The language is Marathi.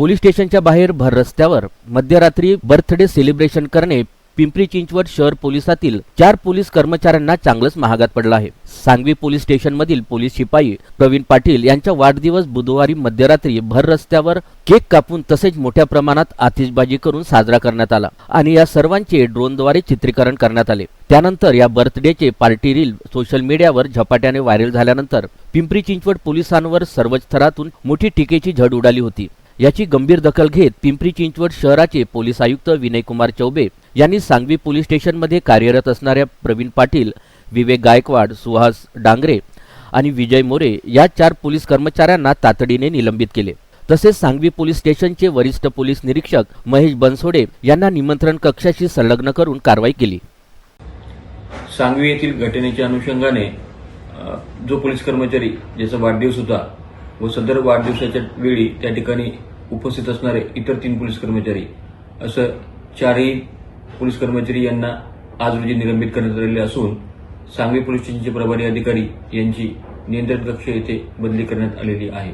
पोलीस स्टेशनच्या बाहेर भर रस्त्यावर मध्यरात्री बर्थडे सेलिब्रेशन करणे पिंपरी चिंचवड शहर पोलिसातील चार पोलीस कर्मचाऱ्यांना चांगलंच महागात पडलं आहे. सांगवी पोलीस स्टेशन मधील पोलीस शिपाई प्रवीण पाटील यांचा वाढदिवस बुधवारी मध्यरात्री भर रस्त्यावर केक कापून तसेच मोठ्या प्रमाणात आतिषबाजी करून साजरा करण्यात आला आणि या सर्वांचे ड्रोनद्वारे चित्रीकरण करण्यात आले. त्यानंतर या बर्थडेचे पार्टी रील सोशल मीडियावर झपाट्याने व्हायरल झाल्यानंतर पिंपरी चिंचवड पोलिसांवर सर्वच थरातून मोठी टीकेची झड उडाली होती. याची गंभीर दखल घेत पिंपरी चिंचवड शहराचे पोलीस आयुक्त विनयकुमार चौबे यांनी सांगवी पोलीस स्टेशनमध्ये कार्यरत असणाऱ्या प्रवीण पाटील विवेक गायकवाड सुहास डांगरे आणि विजय मोरे या चार पोलीस कर्मचाऱ्यांना तातडीने निलंबित केले. तसेच सांगवी पोलीस स्टेशनचे वरिष्ठ पोलीस निरीक्षक महेश बनसोडे यांना निमंत्रण कक्षाशी संलग्न करून कारवाई केली. सांगवी येथील घटनेच्या अनुषंगाने जो पोलीस कर्मचारी ज्याचा वाढदिवस होता व सदर वाढदिवसाच्या वेळी त्या ठिकाणी उपस्थित असणारे इतर तीन पोलीस कर्मचारी असं चारही पोलीस कर्मचारी यांना आज रोजी निलंबित करण्यात आलेले असून सांगवी पोलीस स्टेशनचे प्रभारी अधिकारी यांची नियंत्रण कक्ष येथे बदली करण्यात आलेली आहे.